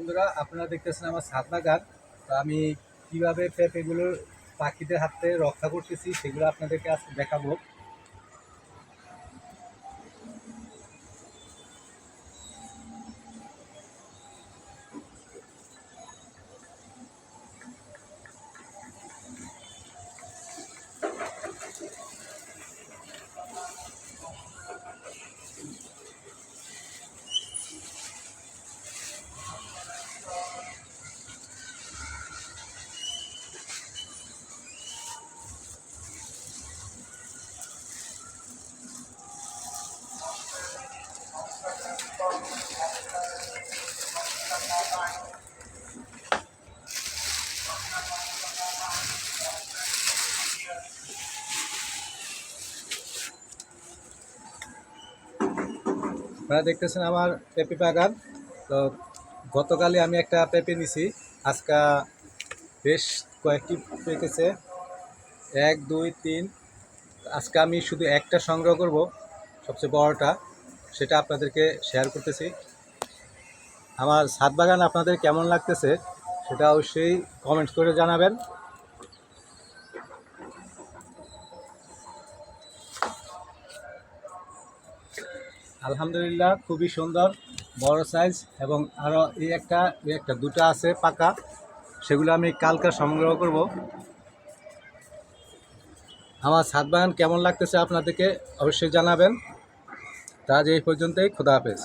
বন্ধুরা, আপনারা দেখতেছেন আমার সাত বাগান তো আমি কীভাবে পেঁপেগুলো পাখিদের হাত থেকে রক্ষা করতেছি সেগুলো আপনাদেরকে আজকে দেখাবো। আপনারা দেখতেছেন আমার পেঁপে বাগান। তো গতকালই আমি একটা পেঁপে নিছি। আজকে বেশ কয়েকটি পেকেছে এক, দুই, তিন। আজকে আমি শুধু একটা সংগ্রহ করব, সবচেয়ে বড়টা, সেটা আপনাদেরকে শেয়ার করতেছি। আমার ছাদ বাগান আপনাদের কেমন লাগতেছে সেটা অবশ্যই কমেন্ট করে জানাবেন। আলহামদুলিল্লাহ, খুবই সুন্দর, বড় সাইজ এবং আরও এই একটা এই একটা দুটো আছে পাকা, সেগুলো আমি কালকে সংগ্রহ করব। আমার ছাদ বাগান কেমন লাগতেছে আপনাদেরকে অবশ্যই জানাবেন। তা আজ এই পর্যন্তই, খোদা হাফেজ।